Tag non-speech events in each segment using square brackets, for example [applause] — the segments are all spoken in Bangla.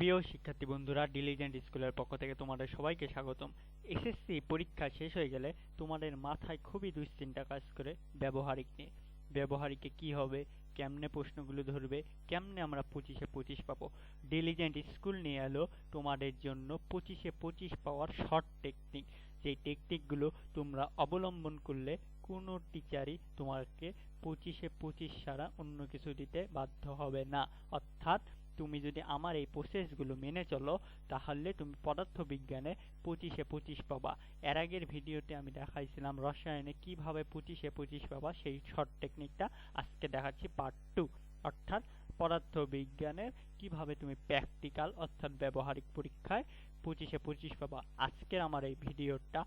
প্রিয় শিক্ষার্থী বন্ধুরা ডিলিজেন্ট স্কুলের পক্ষ থেকে তোমাদের সবাইকে স্বাগতম। এসএসসি পরীক্ষা শেষ হয়ে গেলে তোমাদের মাথায় খুবই দুশ্চিন্তা কাজ করে ব্যবহারিক নিয়ে। ব্যবহারিকে কি হবে, কেমনে প্রশ্নগুলো ধরবে, কেমনে আমরা পঁচিশে পঁচিশ পাবো? ডিলিজেন্ট স্কুল নিয়ে এলো তোমাদের জন্য পঁচিশে পঁচিশ পাওয়ার শর্ট টেকনিক যেই টেকনিকগুলো তোমরা অবলম্বন করলে কোনো টিচারই তোমাকে পঁচিশে পঁচিশ ছাড়া অন্য কিছু দিতে বাধ্য হবে না। অর্থাৎ তুমি যদি আমার এই প্রসেসগুলো মেনে চলো, তাহলে তুমি পদার্থ বিজ্ঞানে পঁচিশে পঁচিশ পাবা। এর আগের ভিডিওতে আমি দেখাইছিলাম রসায়নে কীভাবে পঁচিশে পঁচিশ পাবা, সেই শর্ট টেকনিকটা আজকে দেখাচ্ছি পার্ট টু অর্থাৎ পদার্থ বিজ্ঞানের কীভাবে তুমি প্র্যাকটিক্যাল অর্থাৎ ব্যবহারিক পরীক্ষায় পঁচিশে পঁচিশ পাবা। আজকের আমার এই ভিডিওটা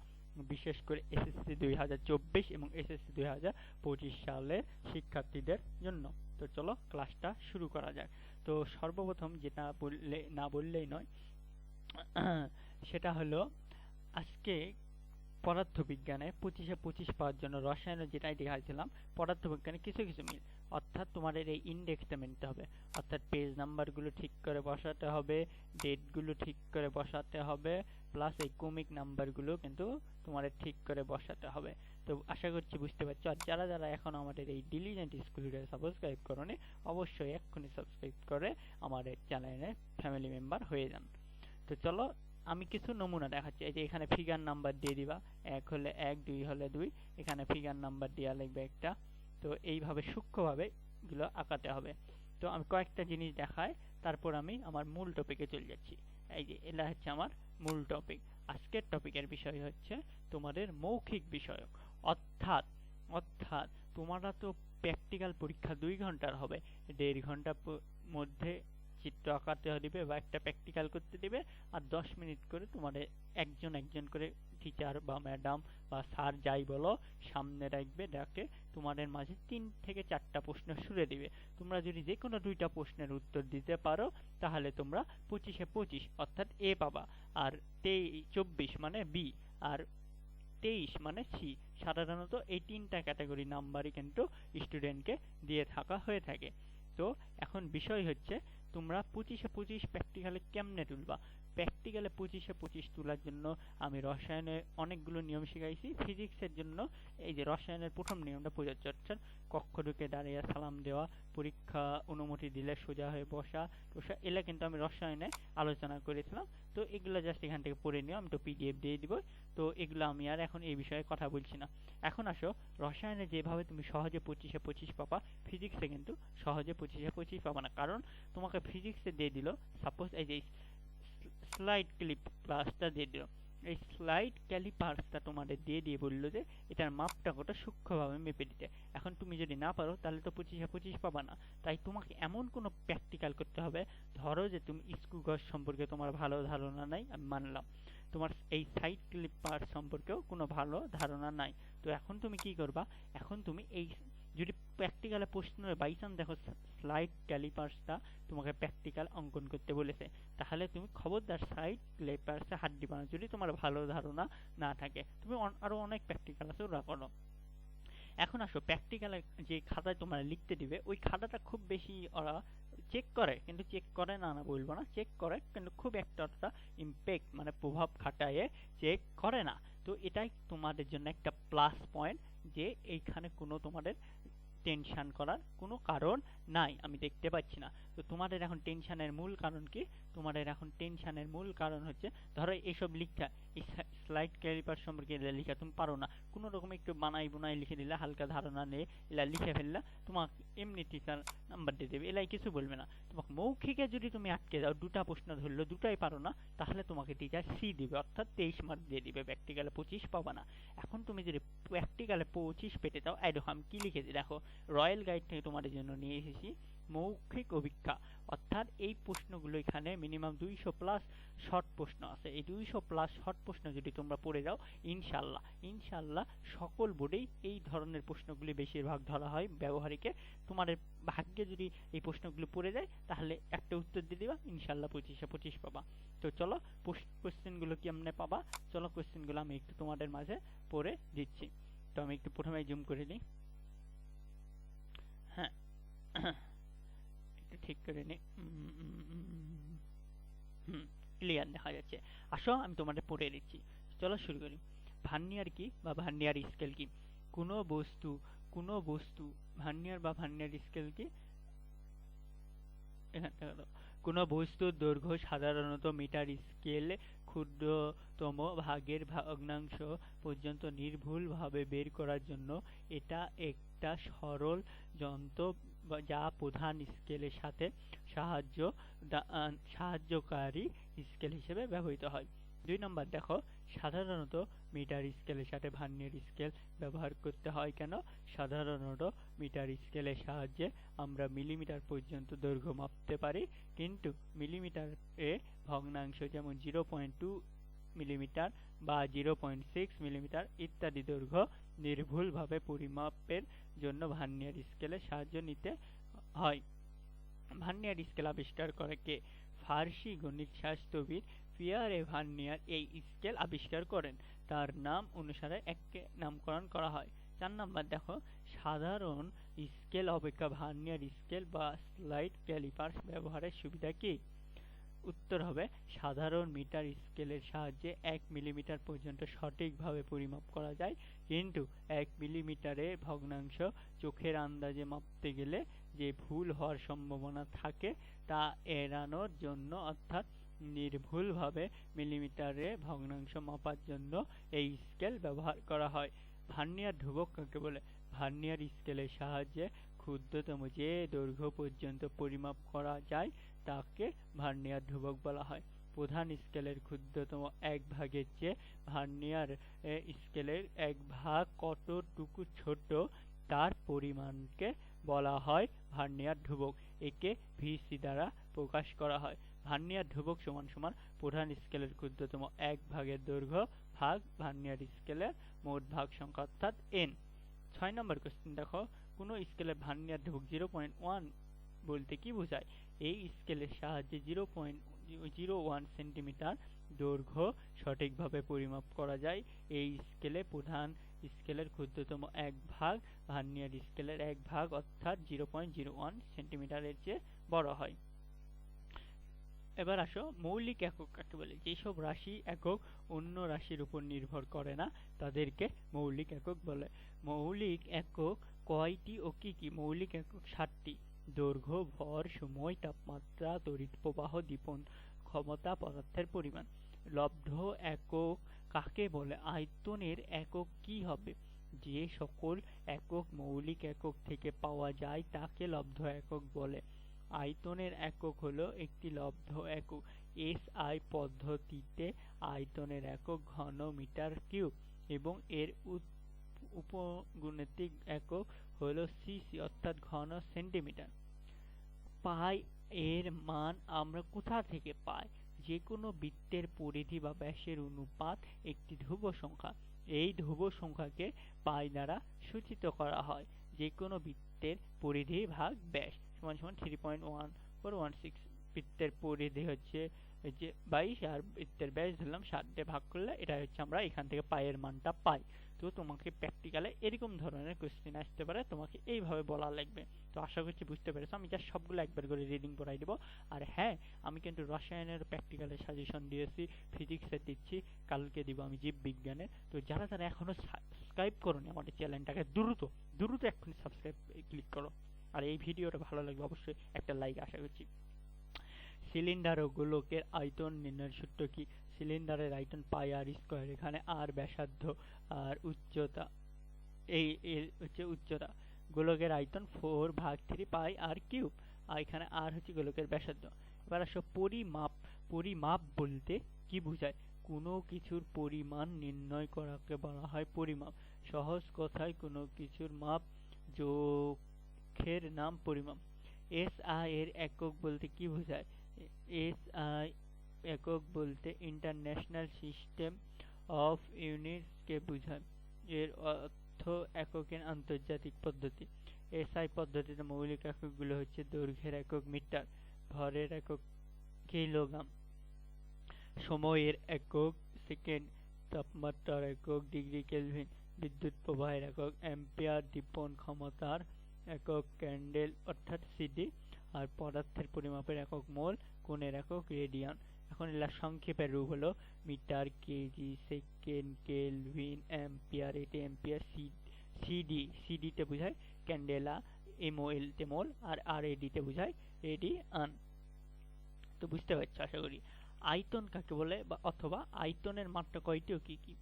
বিশেষ করে এসএসসি দুই হাজার চব্বিশ এবং এসএসসি দুই হাজার পঁচিশ সালের শিক্ষার্থীদের জন্য। তো চলো ক্লাসটা শুরু করা যাক। তো সর্বপ্রথম যেটা বললে, না বললেই নয়, [clears throat] সেটা হলো আজকে পদার্থবিজ্ঞানে পঁচিশে পঁচিশ পাওয়ার জন্য রসায়নে যেটাই দেখাইছিলাম পদার্থবিজ্ঞানে কিছু কিছু মিল। অর্থাৎ তোমাদের এই ইন্ডেক্সটা মেনতে হবে। অর্থাৎ পেজ নাম্বারগুলো ঠিক করে বসাতে হবে ডেটগুলো ঠিক করে বসাতে হবে প্লাস এই কমিক নাম্বারগুলো কিন্তু তোমাদের ঠিক করে বসাতে হবে। তো আশা করছি বুঝতে পারছ। আর যারা যারা এখন আমাদের এই ডিলিজেন্ট স্কুলটা সাবস্ক্রাইব করনি, অবশ্যই এক্ষুনি সাবস্ক্রাইব করে আমাদের চ্যানেলে ফ্যামিলি মেম্বার হয়ে যান। তো চলো, আমি কিছু নমুনা দেখাচ্ছি। এই যে এখানে ফিগার নাম্বার দিয়ে দিবা। এক হলে এক, দুই হলে দুই। এখানে ফিগার নাম্বার দেওয়া লাগবে একটা। তো এইভাবে সূক্ষ্মভাবে এগুলো আঁকাতে হবে। তো আমি কয়েকটা জিনিস দেখায় তারপর আমি আমার মূল টপিকে চলে যাচ্ছি। এই যে, এটা হচ্ছে আমার মূল টপিক আজকের টপিকের বিষয় হচ্ছে তোমাদের মৌখিক বিষয় অর্থাৎ অর্থাৎ তোমরা তো প্র্যাকটিক্যাল পরীক্ষা দুই ঘণ্টার হবে। দেড় ঘণ্টা মধ্যে চিত্র আঁকাতে দিবে বা একটা প্র্যাকটিক্যাল করতে দিবে আর দশ মিনিট করে তোমাদের একজন একজন করে টিচার বা ম্যাডাম বা স্যার যাই বলো সামনে রাখবে, ডাকে, তোমাদের মাঝে তিন থেকে চারটা প্রশ্ন সুরে দিবে। তোমরা যদি যে কোনো দুইটা প্রশ্নের উত্তর দিতে পারো, তাহলে তোমরা পঁচিশে পঁচিশ, অর্থাৎ এ পাবা। আর তেই, চব্বিশ মানে বি আর তেইশ মানে সি সাধারণত এই তিনটা ক্যাটাগরি নাম্বারই কিন্তু স্টুডেন্টকে দিয়ে থাকা হয়ে থাকে। তো এখন বিষয় হচ্ছে তোমরা পঁচিশে পঁচিশ প্র্যাকটিক্যালে কেমনে তুলবা? প্র্যাকটিক্যালে পঁচিশে পঁচিশ তোলার জন্য আমি রসায়নের অনেকগুলো নিয়ম শিখাইছি। ফিজিক্সের জন্য এই যে রসায়নের প্রথম নিয়মটা প্রযোজ্য অর্থাৎ কক্ষ ঢুকে দাঁড়িয়ে সালাম দেওয়া, পরীক্ষা অনুমতি দিলে সোজা হয়ে বসা টোসা এগুলা কিন্তু আমি রসায়নে আলোচনা করেছিলাম। তো এগুলো জাস্ট এখান থেকে পড়ে নিও আমি তো পিডিএফ দিয়ে দিব। তো এগুলো আমি আর এখন এই বিষয়ে কথা বলছি না। এখন আসো, রসায়নে যেভাবে তুমি সহজে পঁচিশে পঁচিশ পাবা, ফিজিক্সে কিন্তু সহজে পঁচিশে পঁচিশ পাবা না। কারণ তোমাকে ফিজিক্সে দিয়ে দিল সাপোজ এই যে স্লাইড ক্লিপ ক্লাসটা দিয়ে দিল এই স্লাইড ক্যালিপার্সটা তোমাদের দিয়ে দিয়ে বলল যে, এটার মাপটা কত সূক্ষ্মভাবে মেপে দিতে। এখন তুমি যদি না পারো, তাহলে তো পঁচিশে পঁচিশ পাবা না। তাই তোমাকে এমন কোনো প্র্যাকটিক্যাল করতে হবে। ধরো যে তুমি স্ক্রু গজ সম্পর্কে তোমার ভালো ধারণা নাই, আমি মানলাম। তোমার এই সাইড ক্লিপার সম্পর্কেও কোনো ভালো ধারণা নাই। তো এখন তুমি কি করবা? এখন তুমি এই, যদি প্র্যাকটিক্যালে প্রশ্ন চান্স দেখো স্লাইড ক্যালিপার্সটা তোমাকে প্র্যাকটিক্যাল অঙ্কন করতে বলেছে। তাহলে তুমি খবরদার সাইড ক্যালিপার্সে হাত দিবা না যদি তোমার ভালো ধারণা না থাকে। তুমি আরও অনেক প্র্যাকটিক্যাল আছে, ওরা করো। এখন আসো প্র্যাকটিক্যালে যে খাতায় তোমার লিখতে দিবে, ওই খাতাটা খুব বেশি ওরা চেক করে, কিন্তু চেক করে না না বলব না চেক করে, কিন্তু খুব একটা ইম্প্যাক্ট মানে প্রভাব খাটায়ে চেক করে না। তো এটাই তোমাদের জন্য একটা প্লাস পয়েন্ট যে এইখানে কোনো তোমাদের টেনশন করার কোনো কারণ নাই, আমি দেখতে পাচ্ছি না। তো তোমাদের এখন টেনশনের মূল কারণ কি? তোমাদের এখন টেনশনের মূল কারণ হচ্ছে, ধরো এইসব লিখা স্লাইড ক্যারিপার সম্পর্কে লিখা তুমি পারো না। কোনো রকম একটু বানাই বুনাই লিখে দিলে, হালকা ধারণা নিয়ে এলা লিখে ফেললে তোমাকে এমনি টিচার নাম্বার দিয়ে দেবে। এলাই কিছু বলবে না। তোমাকে মৌখিকে যদি তুমি আটকে যাও দুটা প্রশ্ন ধরলো, দুটাই পারো না, তাহলে তোমাকে টিচার সি দিবে, অর্থাৎ তেইশ মার্ক দিয়ে দিবে। প্র্যাকটিক্যালে পঁচিশ পাবা না। এখন তুমি যদি প্র্যাকটিক্যালে পঁচিশ পেতে দেখো আমি কি লিখেছি দেখো রয়্যাল গাইড থেকে তোমাদের জন্য নিয়ে এসেছি। মৌখিক অভিজ্ঞা অর্থাৎ এই প্রশ্নগুলো এখানে মিনিমাম দুইশো প্লাস শর্ট প্রশ্ন আছে। এই দুইশো প্লাস শর্ট প্রশ্ন যদি তোমরা পড়ে যাও ইনশাল্লাহ ইনশাল্লাহ সকল বোর্ডেই এই ধরনের প্রশ্নগুলি বেশিরভাগ ধরা হয় ব্যবহারিকে তোমাদের ভাগ্যে যদি এই প্রশ্নগুলো পড়ে যায়, তাহলে একটা উত্তর দিয়ে দিবা ইনশাল্লাহ পঁচিশে পঁচিশ পাবা। তো চলো কোশ্চেনগুলো কেমনে পাবা? চলো কোশ্চেনগুলো আমি একটু তোমাদের মাঝে পড়ে দিচ্ছি। তো আমি একটু প্রথমে জুম করে নিই। হ্যাঁ ঠিক করে নি। ক্লিয়ার দেখা যাচ্ছে। আসো, আমি তোমাদের পড়ে দিচ্ছি। চলো শুরু করি। ভার্নিয়ার কি বা ভার্নিয়ার স্কেল কি? কোনো বস্তু কোনো বস্তু ভার্নিয়ার বা ভার্নিয়ার স্কেল কি। কোনো বস্তুর দৈর্ঘ্য সাধারণত মিটার স্কেল ক্ষুদ্রতম ভাগের ভগ্নাংশ পর্যন্ত নির্ভুলভাবে বের করার জন্য এটা একটা সরল যন্ত্র যা প্রধান স্কেলের সাথে সাহায্য সাহায্যকারী স্কেল হিসেবে ব্যবহৃত হয়। দুই নম্বর, দেখো, সাধারণত মিটার স্কেলের সাথে ভার্নিয়ার স্কেল ব্যবহার করতে হয় কেন? সাধারণত মিটার স্কেলের সাহায্যে আমরা মিলিমিটার পর্যন্ত দৈর্ঘ্য মাপতে পারি, কিন্তু মিলিমিটারে ভগ্নাংশ যেমন জিরো পয়েন্ট টু মিলিমিটার বা জিরো পয়েন্ট সিক্স মিলিমিটার ইত্যাদি দৈর্ঘ্য নির্ভুলভাবে পরিমাপের জন্য ভার্নিয়ার স্কেলের সাহায্য নিতে হয়। ভার্নিয়ার স্কেল আবিষ্কার করে কে? ফার্সি গণিত শাস্ত্রবিদ পিয়ারে ভার্নিয়ার এই স্কেল আবিষ্কার করেন। তার নাম অনুসারে এককে নামকরণ করা হয়। চার নাম্বার দেখো, সাধারণ স্কেল অপেক্ষা ভার্নিয়ার স্কেল বা স্লাইড ক্যালিপার্স ব্যবহারের সুবিধা কি? উত্তর হবে, সাধারণ মিটার স্কেলের সাহায্যে এক মিলিমিটার পর্যন্ত সঠিকভাবে পরিমাপ করা যায়। কিন্তু এক মিলিমিটারে ভগ্নাংশ চোখের আন্দাজে মাপতে গেলে যে ভুল হওয়ার সম্ভাবনা থাকে, তা এড়ানোর জন্য অর্থাৎ নির্ভুলভাবে মিলিমিটারে ভগ্নাংশ মাপার জন্য এই স্কেল ব্যবহার করা হয়। ভার্নিয়ার ধ্রুবক কাকে বলে? ভার্নিয়ার স্কেলের সাহায্যে ক্ষুদ্রতম যে দৈর্ঘ্য পর্যন্ত পরিমাপ করা যায় তাকে ভার্নিয়ার ধ্রুবক বলা হয়। প্রধান স্কেলের ক্ষুদ্রতম এক ভাগের চেয়ে ভার্নিয়ার স্কেলের এক ভাগ কতটুকু ছোট তার পরিমাণকে বলা হয় ভার্নিয়ার ধ্রুবক। একে ভিসি দ্বারা প্রকাশ করা হয়। ভার্নিয়ার ধ্রুবক সমান সমান প্রধান স্কেলের ক্ষুদ্রতম এক ভাগের দৈর্ঘ্য ভাগ ভার্নিয়ার স্কেলের মোট ভাগ সংখ্যা অর্থাৎ এন ছয় নম্বর কোশ্চেন দেখো। কোনো স্কেলের ভার্নিয়ার ধ্রুবক জিরো পয়েন্ট ওয়ান বলতে কি বোঝায়? এই স্কেলের সাহায্যে zero point zero one centimeter দৈর্ঘ্য সঠিকভাবে পরিমাপ করা যায়। এই স্কেলে প্রধান স্কেলের ক্ষুদ্রতম এক ভাগ ভার্নিয়ার স্কেলের এক ভাগ অর্থাৎ জিরো পয়েন্ট জিরো ওয়ান সেন্টিমিটারের চেয়ে বড় হয়। এবার আসো, মৌলিক একক কাকে বলে? যেসব রাশি একক অন্য রাশির উপর নির্ভর করে না, তাদেরকে মৌলিক একক বলে। মৌলিক একক কয়টি ও কি কি? মৌলিক একক সাতটি। দৈর্ঘ্য ভর সময় তাপমাত্রা তড়িৎ প্রবাহ দীপন ক্ষমতা পদার্থের পরিমাণ লব্ধ একক, কাকে বলে? আয়তনের একক কি হবে? যে সকল একক মৌলিক একক থেকে পাওয়া যায়, তাকে লব্ধ একক বলে। আয়তনের একক হলো একটি লব্ধ একক। এস আই পদ্ধতিতে আয়তনের একক ঘন মিটার কিউব এবং এর উপগুণিতিক একক হলো সিসি অর্থাৎ ঘন সেন্টিমিটার। পাই এর মান আমরা কোথা থেকে পাই? যে কোনো বৃত্তের পরিধি বা ব্যাসের অনুপাত একটি ধ্রুব সংখ্যা। এই ধ্রুব সংখ্যাকে পাই দ্বারা সূচিত করা হয়। যে কোনো বৃত্তের পরিধি ভাগ ব্যাস। সমান সমান three point one four one six বৃত্তের পরিধি হচ্ছে যে বাইশ আর বৃত্তের ব্যাস ধরলাম ষাট দিয়ে ভাগ করলে এটা হচ্ছে আমরা এখান থেকে পায়ের মানটা পাই। তো তোমাকে প্র্যাকটিক্যালে এরকম ধরনের কোশ্চেন আসতে পারে, তোমাকে এইভাবে বলা লাগবে। তো আশা করছি বুঝতে পেরেছ, আমি জাস্ট সবগুলো একবার করে রিডিং করাই দেবো। আর হ্যাঁ আমি কিন্তু রসায়নের প্র্যাকটিক্যালের সাজেশন দিয়েছি ফিজিক্সের দিচ্ছি, কালকে দিব আমি জীববিজ্ঞানের তো যারা যারা এখনও সাবস্ক্রাইব করোনি আমাদের চ্যানেলটাকে দ্রুত দ্রুত এক্ষুনি সাবস্ক্রাইব ক্লিক করো। আর এই ভিডিওটা ভালো লাগলে অবশ্যই একটা লাইক আশা করছি। সিলিন্ডার ও গোলকের আয়তন নির্ণয়ের সূত্র কি? সিলিন্ডারের আয়তন পাই আর স্কয়ার এখানে আর ব্যাসার্ধ আর উচ্চতা, এই হচ্ছে উচ্চতা। গোলকের আয়তন ফোর ভাগ থ্রি পাই আর কিউব আর এখানে আর হচ্ছে গোলকের ব্যাসার্ধ। এবার আসো পরিমাপ। পরিমাপ বলতে কি বোঝায়? কোনো কিছুর পরিমাণ নির্ণয় করাকে বলা হয় পরিমাপ। সহজ কথায় কোনো কিছুর মাপ যৌগের নাম পরিমাপ। এস আই এর একক বলতে কি বোঝায়? এস আই একক বলতে ইন্টারন্যাশনাল সিস্টেম অফ ইউনিটস কে বোঝায়, এর অর্থ এককের আন্তর্জাতিক পদ্ধতি। এসআই পদ্ধতিতে মৌলিক এককগুলো হচ্ছে দৈর্ঘ্যের একক মিটার, ভরের একক কিলোগ্রাম, সময়ের একক সেকেন্ড, তাপমাত্রার একক ডিগ্রি কেলভিন, বিদ্যুৎ প্রবাহের একক, অ্যাম্পিয়ার দীপন ক্ষমতার একক ক্যান্ডেল অর্থাৎ সিডি, আর পদার্থের পরিমাপের একক মোল কোণের একক রেডিয়ান এখন এলার সংক্ষেপের রূপ হলো meter, KG, second, kelvin, ampere, এটি অ্যাম্পিয়ার সিডি, সিডিতে বোঝায় ক্যান্ডেলা, এমওএল তে আর আর এডিতে বোঝায় এডি, আন। তো বুঝতে পারছ, আশা করি। আয়তন কাকে বলে বা অথবা আয়তনের মাত্রা কয়টি ও কি কি?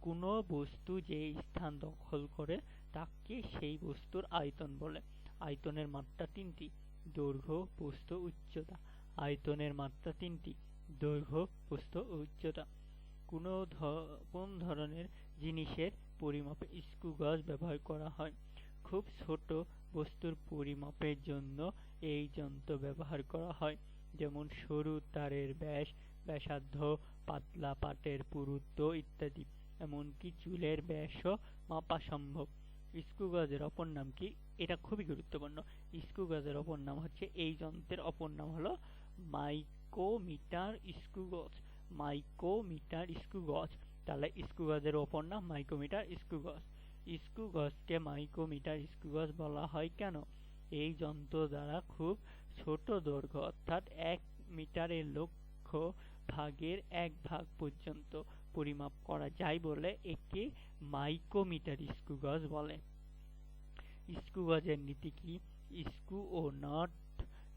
কোনো বস্তু যে স্থান দখল করে তাকে সেই বস্তুর আয়তন বলে। আয়তনের মাত্রা তিনটি। দৈর্ঘ্য প্রস্থ উচ্চতা। আয়তনের মাত্রা তিনটি, দৈর্ঘ্য, প্রস্থ ও উচ্চতা। কোনো কোন ধরনের জিনিসের পরিমাপে স্ক্রু গজ ব্যবহার করা হয়? খুব ছোট বস্তুর পরিমাপের জন্য এই যন্ত্র ব্যবহার করা হয়। যেমন সরু তারের ব্যাস, ব্যাসার্ধ, পাতলা পাটের পুরুত্ব ইত্যাদি। এমনকি চুলের ব্যাসও মাপা সম্ভব। স্ক্রু গজের অপর নাম কি? এটা খুবই গুরুত্বপূর্ণ। স্ক্রু গজের অপর নাম হচ্ছে এই যন্ত্রের অপর নাম হলো micrometer screw gauge micrometer screw gauge তাহলে স্ক্রু গজের অপর নাম মাইক্রোমিটার স্ক্রু গজ স্ক্রু গজকে মাইক্রোমিটার স্ক্রু গজ বলা হয় কেন? এই যন্ত্র দ্বারা খুব ছোট দৈর্ঘ্য, অর্থাৎ এক মিটারের লক্ষ ভাগের এক ভাগ পর্যন্ত পরিমাপ করা যায় বলে একে মাইক্রোমিটার স্ক্রু গজ বলে। স্ক্রু গজের নীতি কি? স্ক্রু ও নট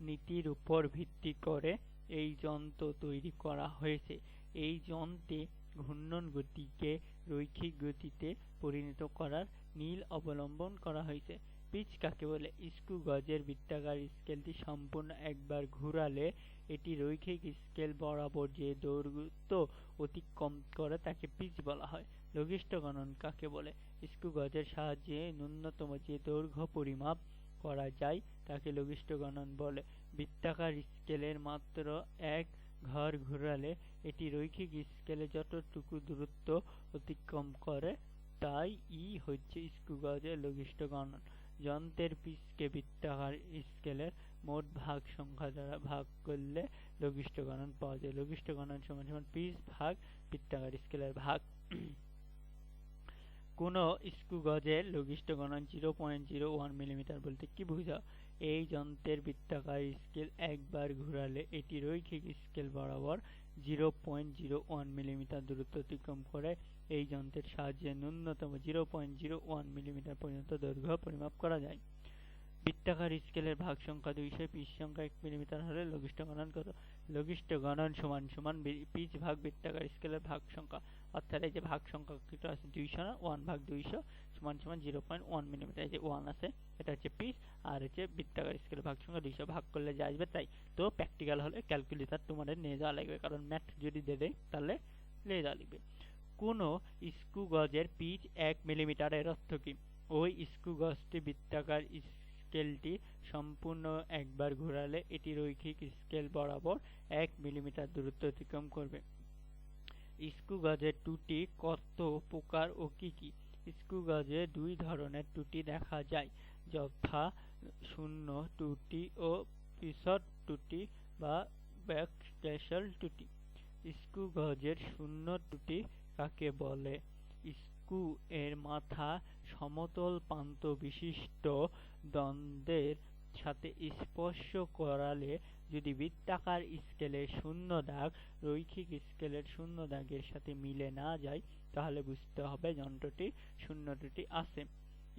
নীতির উপর ভিত্তি করে এই যন্ত্র তৈরি করা হয়েছে। এই যন্ত্রে ঘূর্ণন গতিকে রৈখিক গতিতে পরিণত করার নীল অবলম্বন করা হয়েছে। পিচ কাকে বলে? স্ক্রু গজের বৃত্তাকার স্কেলটি সম্পূর্ণ একবার ঘুরালে এটি রৈখিক স্কেল বরাবর যে দৈর্ঘ্য অতিক্রম করে তাকে পিচ বলা হয়। লঘিষ্ঠ গণন কাকে বলে? স্ক্রু গজের সাহায্যে ন্যূনতম যে দৈর্ঘ্য পরিমাপ করা যায়, তাকে লঘিষ্ঠ গণন বলে। বৃত্তাকার স্কেলের মাত্র এক ঘর ঘুরালে এটি রৈখিক স্কেলে যতটুকু দূরত্ব অতিক্রম করে, তাই ই হচ্ছে স্ক্রু গজের লঘিষ্ঠ গণন যন্ত্রের পিচকে বৃত্তাকার স্কেলের মোট ভাগ সংখ্যা দ্বারা ভাগ করলে লঘিষ্ঠ গণন পাওয়া যায়। লঘিষ্ঠ গণন সমান সমান পিচ ভাগ বৃত্তাকার স্কেলের ভাগ। কোন স্ক্রু গজের লঘিষ্ঠ গণন zero point zero one millimeter বলতে কি বোঝা? এই যন্ত্রের বৃত্তাকার স্কেল একবার ঘুরালে এটি রৈখিক স্কেল বরাবর zero point zero one millimeter দূরত্ব অতিক্রম করে। এই যন্ত্রের সাহায্যে ন্যূনতম zero point zero one millimeter পর্যন্ত দৈর্ঘ্য পরিমাপ করা যায়। বৃত্তাকার স্কেলের ভাগ সংখ্যা দুইশো পিচ সংখ্যা এক মিলিমিটার হলে লঘিষ্ঠ গণন কত লঘিষ্ঠ গণন সমান সমান পিচ ভাগ বৃত্তাকার স্কেলের ভাগ সংখ্যা অর্থাৎ এই যে ভাগ সংখ্যা আছে? দুইশো না? ওয়ান ভাগ দুইশো সমান সমান জিরো পয়েন্ট ওয়ান মিলিমিটার এই যে ওয়ান আছে, এটা হচ্ছে পিচ আর হচ্ছে বৃত্তাকার স্কেলের ভাগ সংখ্যা দুইশো। ভাগ করলে যা আসবে তাই। তো প্র্যাকটিক্যাল হলে ক্যালকুলেটার তোমাদের নিয়ে যাওয়া লাগবে, কারণ ম্যাথ যদি দিয়ে দেয়, তাহলে নিয়ে যাওয়া লাগবে। কোনো স্ক্রু গজের পিচ এক মিলিমিটারের অর্থ কি? ওই স্ক্রু গজটি বৃত্তাকার স্কেলটি সম্পূর্ণ একবার ঘোরালে এটি রৈখিক স্কেল বরাবর এক মিলিমিটার দূরত্ব অতিক্রম করবে। স্ক্রু গজের টুটি কত প্রকার ও কি কি? স্ক্রু গজে দুই ধরনের টুটি দেখা যায়। যথা শূন্য টুটি ও পিসট টুটি বা ব্যাকস্পেশাল টুটি। স্ক্রু গজের শূন্য টুটি কাকে বলে? স্ক্রু এর মাথা সমতল প্রান্ত বিশিষ্ট দ্বন্দ্বের সাথে স্পর্শ করালে যদি বৃত্তাকার স্কেলের শূন্য দাগ রৈখিক স্কেলের শূন্য দাগের সাথে মিলে না যায়, তাহলে বুঝতে হবে যন্ত্রটি শূন্য ত্রুটি আছে।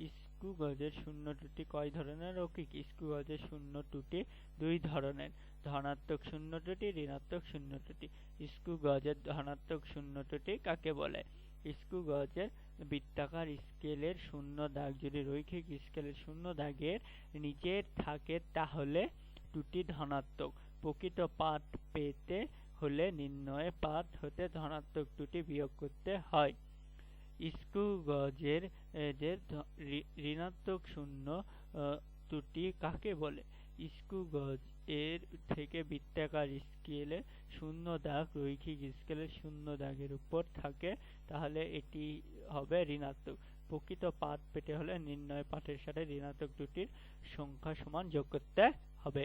স্ক্রু গজের শূন্য ত্রুটি কয় ধরনের? ও কি স্ক্রু গজের শূন্য ত্রুটি দুই ধরনের। ধনাত্মক শূন্য ত্রুটি ঋণাত্মক শূন্য ত্রুটি স্ক্রু গজের ধনাত্মক শূন্য ত্রুটি কাকে বলে? স্ক্রু গজের বৃত্তাকার স্কেলের শূন্য দাগ যদি রৈখিক স্কেলের শূন্য দাগের নিচে থাকে, তাহলে ত্রুটি ধনাত্মক। প্রকৃত পাঠ পেতে হলে নির্ণয়ে পাঠ হতে ধনাত্মক ত্রুটি বিয়োগ করতে হয়। স্ক্রু গজের ঋণাত্মক শূন্য ত্রুটি কাকে বলে? স্ক্রু গজ এর থেকে বৃত্তাকার স্কেলে শূন্য দাগ, রৈখিক স্কেলের শূন্য দাগের উপর থাকে, তাহলে এটি হবে ঋণাত্মক। প্রকৃত পাঠ পেতে হলে নির্ণয় পাঠের সাথে ঋণাত্মক দুটির সংখ্যা সমান যোগ করতে হবে।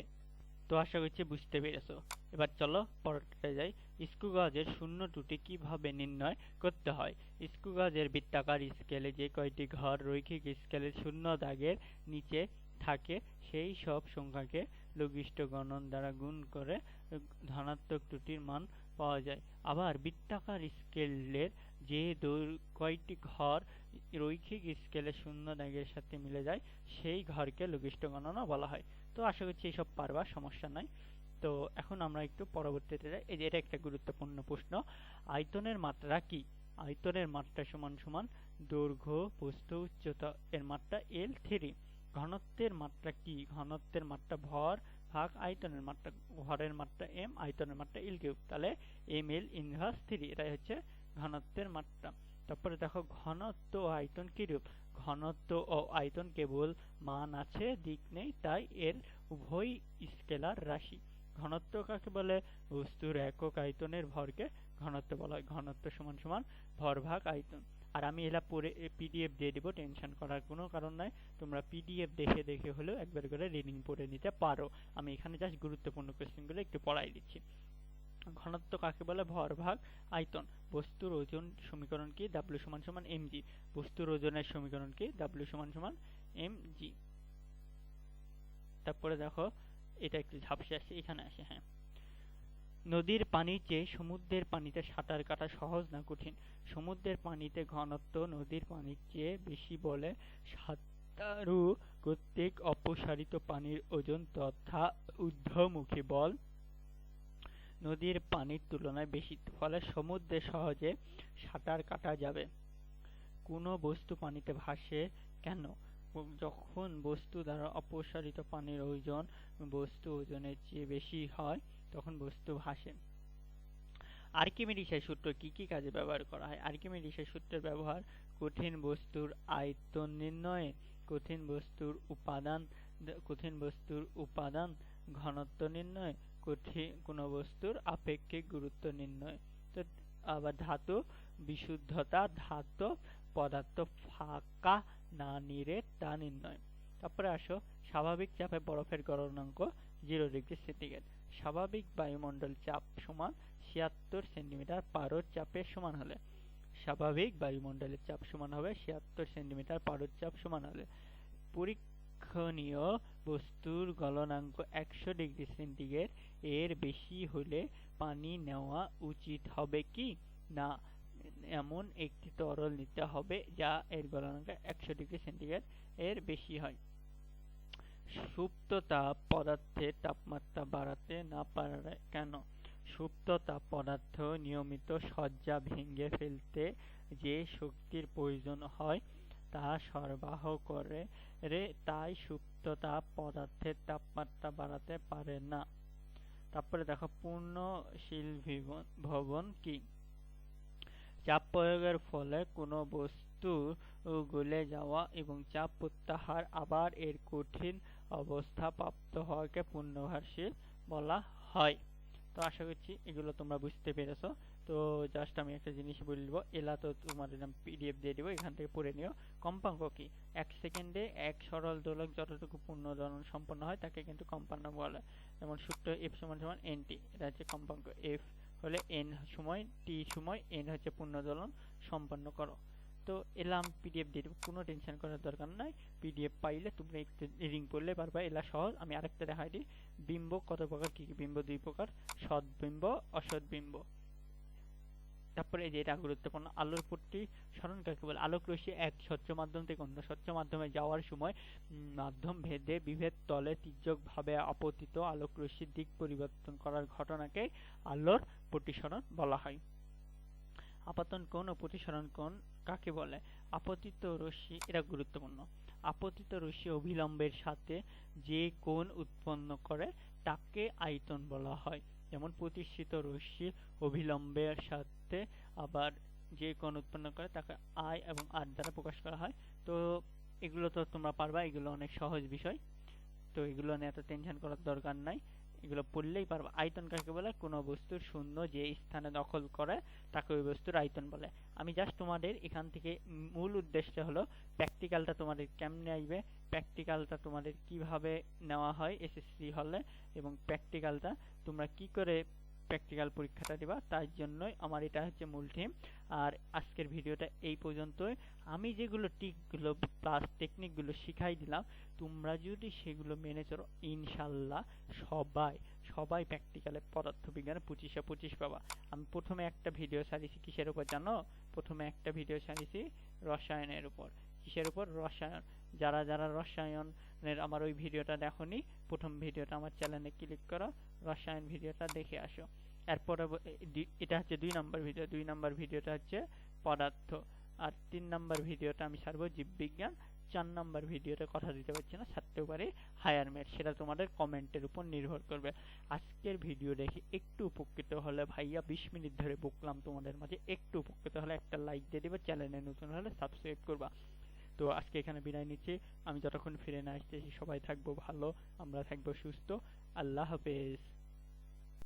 তো আশা করছি বুঝতে পেরেছ। এবার চলো পরেরটা যাই। স্ক্রু গজের শূন্য ত্রুটি কীভাবে নির্ণয় করতে হয়? স্কু গজের বৃত্তাকার স্কেলে যে কয়টি ঘর রৈখিক স্কেলে শূন্য দাগের নিচে থাকে, সেই সব সংখ্যাকে লঘিষ্ঠ গণন দ্বারা গুণ করে ধনাত্মক ত্রুটির মান পাওয়া যায়। আবার বৃত্তাকার স্কেলের যে কয়টি ঘর রৈখিক স্কেলে শূন্য দাগের সাথে মিলে যায়, সেই ঘরকে লঘিষ্ঠ গণনা বলা হয়। তো আশা করছি এইসব পারবা, সমস্যা নাই। তো এখন আমরা একটু পরবর্তীতে যাই। এই যে এটা একটা গুরুত্বপূর্ণ প্রশ্ন, আয়তনের মাত্রা কি? আয়তনের মাত্রা সমান সমান দৈর্ঘ্য, বস্তু, উচ্চতা এর মাত্রা এল থ্রি ঘনত্বের মাত্রা কি? ঘনত্বের মাত্রা ভর ভাগ আয়তনের মাত্রা, ভরের মাত্রা এম আয়তনের মাত্রা এল কিউব। তাহলে এম এল ইনভার্স থ্রি এটাই হচ্ছে ঘনত্বের মাত্রা। তারপরে দেখো ঘনত্ব ও আয়তন কিরূপ? ঘনত্ব ও আয়তন কেবল মান আছে, দিক নেই, তাই এর উভয় স্কেলার রাশি। ঘনত্ব কাকে বলে? বস্তুর একক আয়তনের ভরকে ঘনত্ব বলা হয়। ঘনত্ব সমান সমান ভর ভাগ আয়তন। আর আমি এলা পরে পিডিএফ দিয়ে দিব, টেনশন করার কোনো কারণ নাই। তোমরা পিডিএফ দেখে দেখে হলেও একবার করে রিডিং পড়ে নিতে পারো। আমি এখানে জাস্ট গুরুত্বপূর্ণ কোশ্চেনগুলো একটু পড়াই দিচ্ছি। ঘনত্ব কাকে বলে? ভর ভাগ আয়তন। বস্তুর ওজন সমীকরণ কি? ডাব্লিউ সমান সমান এম জি বস্তুর ওজনের সমীকরণ কি? ডাব্লিউ সমান সমান এম জি তারপরে দেখো, এটা একটু ঝাপসে আসছে এখানে আসে হ্যাঁ। নদীর পানির চেয়ে সমুদ্রের পানিতে সাঁতার কাটা সহজ না কঠিন? সমুদ্রের পানিতে ঘনত্ব নদীর পানির চেয়ে বেশি বলে সাঁতারু কর্তৃক অপসারিত পানির ওজন তথা ঊর্ধ্বমুখী বল নদীর পানির তুলনায় বেশি, ফলে সমুদ্রে সহজে সাঁতার কাটা যাবে। কোনো বস্তু পানিতে ভাসে কেন? যখন বস্তু দ্বারা অপসারিত পানির ওজন, বস্তু ওজনের চেয়ে বেশি হয়, তখন বস্তু ভাসে। আর্কিমিডিসের সূত্র কি কি কাজে ব্যবহার করা হয়? আর্কিমিডিসের সূত্রের ব্যবহার কঠিন বস্তুর আয়তন নির্ণয়ে, কঠিন বস্তুর উপাদান, কঠিন বস্তুর উপাদান ঘনত্ব নির্ণয় কঠিন কোন বস্তুর আপেক্ষিক গুরুত্ব নির্ণয়। তো, আবার ধাতু, বিশুদ্ধতা, ধাতু, পদার্থ ফাঁকা না নিরে তা নির্ণয়। তারপরে আসো, স্বাভাবিক চাপে বরফের গলনাঙ্ক জিরো ডিগ্রি সেন্টিগ্রেড স্বাভাবিক বায়ুমণ্ডল চাপ সমান ছিয়াত্তর সেন্টিমিটার পারদ চাপের সমান হলে। স্বাভাবিক বায়ুমণ্ডলের চাপ সমান হবে ছিয়াত্তর সেন্টিমিটার পারদ চাপ সমান হলে। পরীক্ষণীয় বস্তুর গলনাঙ্ক একশো ডিগ্রি সেন্টিগ্রেড এর বেশি হলে পানি নেওয়া উচিত হবে কি? না, এমন একটি তরল নিতে হবে যা এর গলনাঙ্ক একশো ডিগ্রি সেন্টিগ্রেড এর বেশি হয়। সুপ্ত তাপ পদার্থের তাপমাত্রা বাড়াতে না পারে কেন? সুপ্ত তাপ পদার্থ নিয়মিত সজ্জা ভেঙে ফেলতে যে শক্তির প্রয়োজন হয় তা সরবরাহ করে রে, তাই সুপ্ত তাপ পদার্থের তাপমাত্রা বাড়াতে পারে না। তারপরে দেখো পূর্ণশীল ভবন কি? চাপ প্রয়োগের ফলে কোনো বস্তু গলে যাওয়া এবং চাপ প্রত্যাহার আবার এর কঠিন অবস্থা প্রাপ্ত হওয়াকে পূর্ণভারশীল বলা হয়। তো আশা করছি এগুলো তোমরা বুঝতে পেরেছ। তো জাস্ট আমি একটা জিনিস বলব, এলা তো তোমাদের আমি পিডিএফ দিয়ে দিব, এখান থেকে পড়ে নিও। কম্পাঙ্ক কি? এক সেকেন্ডে এক সরল দোলক যতটুকু পূর্ণ দলন সম্পন্ন হয়, তাকে কিন্তু কম্পাঙ্ক বলে। যেমন সূত্র এফ সমান সমান এন টি এটা হচ্ছে কম্পাঙ্ক এফ হলে এন সময় টি সময় এন হচ্ছে পূর্ণ দলন সম্পন্ন করো। তো এলাম পিডিএফ দিয়ে দেবো, কোনো টেনশন করার দরকার নাই। পিডিএফ পাইলে তুমি একটু রিডিং করলে পারবা, এলা সহজ। আমি আরেকটা দেখাই দিই। বিম্ব কত প্রকার? কি কি বিম্ব? দুই প্রকার। সৎ বিম্ব অসৎ বিম্ব তারপরে এই যে এটা গুরুত্বপূর্ণ, আলোর পট্টি স্মরণ কাকে বলে আলোক রশ্মি এক স্বচ্ছ মাধ্যম থেকে অন্য স্বচ্ছ মাধ্যমে যাওয়ার সময় মাধ্যম ভেদে বিভেদ তলে তির্যক ভাবে আপতিত আলোক রশ্মির দিক পরিবর্তন করার ঘটনাকে আলোর প্রতিসরণ বলা হয়। আপাতন কোণ ও প্রতিসরণ কোণ কাকে বলে? আপতিত রশ্মি, এটা গুরুত্বপূর্ণ। আপতিত রশ্মি অবিলম্বের সাথে যে কোণ উৎপন্ন করে, তাকে আয়তন বলা হয়। যেমন প্রতিষ্ঠিত রশ্মি অভিলম্বের সাথে আবার যে কোন উৎপন্ন করে তাকে আয় এবং আর দ্বারা প্রকাশ করা হয়। তো এগুলো তো তোমরা পারবা, এগুলো অনেক সহজ বিষয়। তো এগুলো নিয়ে এত টেনশন করার দরকার নাই। এগুলো পড়লেই পারবা। আয়তন কাকে বলে? কোনো বস্তুর শূন্য যে স্থানে দখল করে, তাকে ওই বস্তুর আয়তন বলে। আমি জাস্ট তোমাদের এখান থেকে মূল উদ্দেশ্য হলো প্র্যাকটিক্যালটা তোমাদের কেমনে আসবে প্র্যাকটিক্যালটা তোমাদের কীভাবে নেওয়া হয় এসএসসি হলে এবং প্র্যাকটিক্যালটা তোমরা কি করে প্র্যাকটিক্যাল পরীক্ষাটা দিবা, তার জন্যই আমার এটা হচ্ছে মূল থিম আর আজকের ভিডিওটা এই পর্যন্তই। আমি যেগুলো টিকগুলো প্লাস টেকনিকগুলো শিখাই দিলাম, তোমরা যদি সেগুলো মেনে চলো, ইনশাল্লাহ সবাই সবাই প্র্যাকটিক্যালে পদার্থবিজ্ঞানে পঁচিশে পঁচিশ পাবা। আমি প্রথমে একটা ভিডিও ছাড়িয়েছি, কিসের উপর জানো? প্রথমে একটা ভিডিও ছাড়িয়েছি, রসায়নের উপর। কিসের উপর? রসায়ন। যারা যারা রসায়নের আমার ওই ভিডিওটা দেখোনি, প্রথম ভিডিওটা আমার চ্যানেলে ক্লিক করো। রসায়ন ভিডিওটা দেখে আসো। এরপরে ব- এ- দি- এটা হচ্ছে দুই নাম্বার ভিডিও। দুই নাম্বার ভিডিওটা হচ্ছে পদার্থ। আর তিন নাম্বার ভিডিওটা আমি ছাড়বো জীববিজ্ঞান। চার নাম্বার ভিডিওতে কথা দিতে পারছি না, ছাড়তেও পারি। হায়ার ম্যাথ সেটা তোমাদের কমেন্টের উপর নির্ভর করবে। আজকের ভিডিও দেখে একটু উপকৃত হলে ভাইয়া বিশ মিনিট ধরে বকলাম তোমাদের মাঝে, একটু উপকৃত হলে একটা লাইক দিয়ে দিবে, চ্যানেলে নতুন হলে সাবস্ক্রাইব করবা। তো আজকে এখানে বিদায় নিচ্ছি। আমি যতক্ষণ ফিরে না আসতেছি সবাই থাকব ভালো, আমরা থাকব সুস্থ। আল্লাহ হাফেজ।